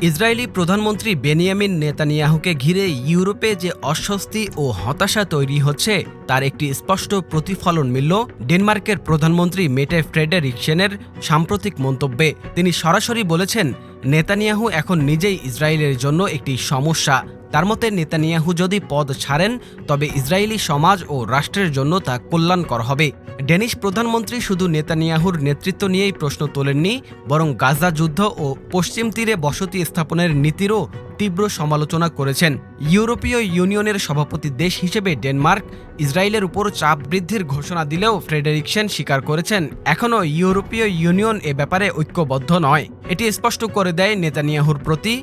Israeli প্রধানমন্ত্রী Benjamin নেতানিয়াহুকে ঘিরে ইউরোপে যে অস্বস্তি ও হতাশা তৈরি হচ্ছে, তার একটি স্পষ্ট প্রতিফলন মিলল ডেনমার্কের প্রধানমন্ত্রী মেটে ফ্রেডেরিকসেনের সাম্প্রতিক মন্তব্যে। তিনি সরাসরি বলেছেন, নেতানিয়াহু এখন নিজেই ইসরায়েলের জন্য একটি সমস্যা। তার মতে, নেতানিয়াহু যদি পদ ছাড়েন, তবে ইসরায়েলি সমাজ ও রাষ্ট্রের জন্য তা কল্যাণকর হবে। ডেনিশ প্রধানমন্ত্রী শুধু নেতানিয়াহুর নেতৃত্ব নিয়েই প্রশ্ন তোলেননি, বরং গাজা যুদ্ধ ও পশ্চিম তীরে বসতি স্থাপনের নীতিরও তীব্র সমালোচনা করেছেন। ইউরোপীয় ইউনিয়নের সভাপতি দেশ হিসেবে ডেনমার্ক, ইসরায়েলের উপর চাপ বৃদ্ধির ঘোষণা দিলেও ফ্রেডেরিকসেন স্বীকার করেছেন, এখনও ইউরোপীয় ইউনিয়ন এ ব্যাপারে ঐক্যবদ্ধ নয়। এটি স্পষ্ট করে দেয় নেতানিয়াহুর প্রতি,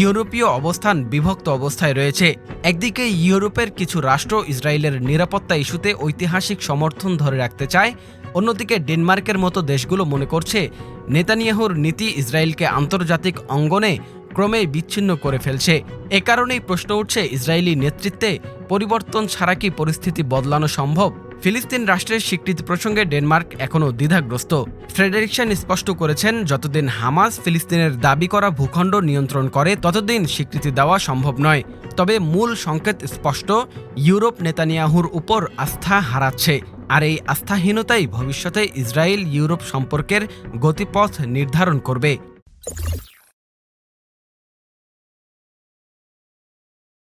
ইউরোপীয় অবস্থান বিভক্ত অবস্থায় রয়েছে। একদিকে ইউরোপের কিছু রাষ্ট্র ইসরায়েলের নিরাপত্তা ইস্যুতে ঐতিহাসিক সমর্থন ধরে রাখতে চায়, অন্যদিকে ডেনমার্কের মতো দেশগুলো মনে করছে, নেতানিয়াহুর নীতি ইসরায়েলকে আন্তর্জাতিক অঙ্গনে ক্রমেই বিচ্ছিন্ন করে ফেলছে। এ কারণেই প্রশ্ন উঠছে, ইসরায়েলি নেতৃত্বে পরিবর্তন ছাড়া কি পরিস্থিতি বদলানো সম্ভব? ফিলিস্তিন রাষ্ট্রের স্বীকৃতি প্রসঙ্গে ডেনমার্ক এখনও দ্বিধাগ্রস্ত। ফ্রেডারিকসন স্পষ্ট করেছেন, যতদিন হামাস ফিলিস্তিনের দাবি করা ভূখণ্ড নিয়ন্ত্রণ করে, ততদিন স্বীকৃতি দেওয়া সম্ভব নয়। তবে মূল সংকেত স্পষ্ট, ইউরোপ নেতানিয়াহুর উপর আস্থা হারাচ্ছে। আর এই আস্থাহীনতাই ভবিষ্যতে ইসরায়েল ইউরোপ সম্পর্কের গতিপথ নির্ধারণ করবে।